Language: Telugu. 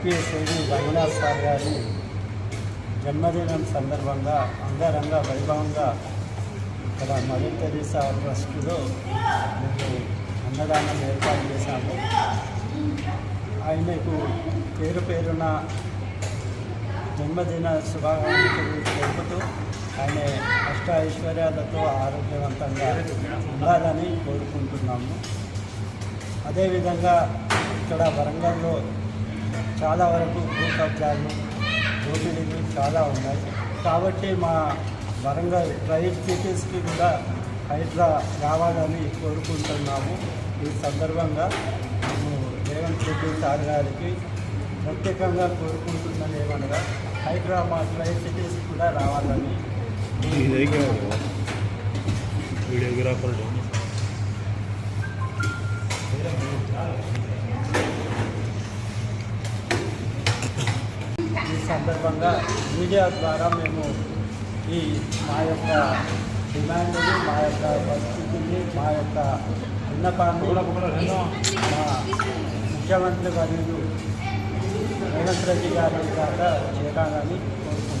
సిపిఎస్ఏడి రంగనాథ్ సార్ గారి జన్మదినం సందర్భంగా అంగరంగ వైభవంగా ఇక్కడ మదర్ తెరీసా ట్రస్టులో మీకు అన్నదానం ఏర్పాటు చేశాము. ఆయనకు పేరు పేరున జన్మదిన శుభాకాంక్షలు తెలుపుతూ ఆయన అష్ట ఐశ్వర్యాలతో ఆరోగ్యవంతంగా ఉండాలని కోరుకుంటున్నాము. అదేవిధంగా ఇక్కడ వరంగల్లో చాలా వరకు భూ కబ్జాలు దోపిడీలు చాలా ఉన్నాయి. కాబట్టి మా వరంగల్ ప్రైవేట్ సిటీస్కి కూడా హైడ్రా రావాలని కోరుకుంటున్నాము. ఈ సందర్భంగా మేము రేవంత్ రెడ్డి సార్ గారికి ప్రత్యేకంగా కోరుకుంటున్నది ఏమనగా హైడ్రా మా ట్రైల్ సిటీస్ కూడా రావాలని వీడియోగ్రాఫర్ సందర్భంగా మీడియా ద్వారా మేము ఈ మా యొక్క డిమాండ్ని మా యొక్క పరిస్థితిని మా యొక్క విన్నపాన్ని మా ముఖ్యమంత్రి వర్యులు రేవంత్ రెడ్డి గారి ద్వారా చేరాలని కోరుకుంటున్నాను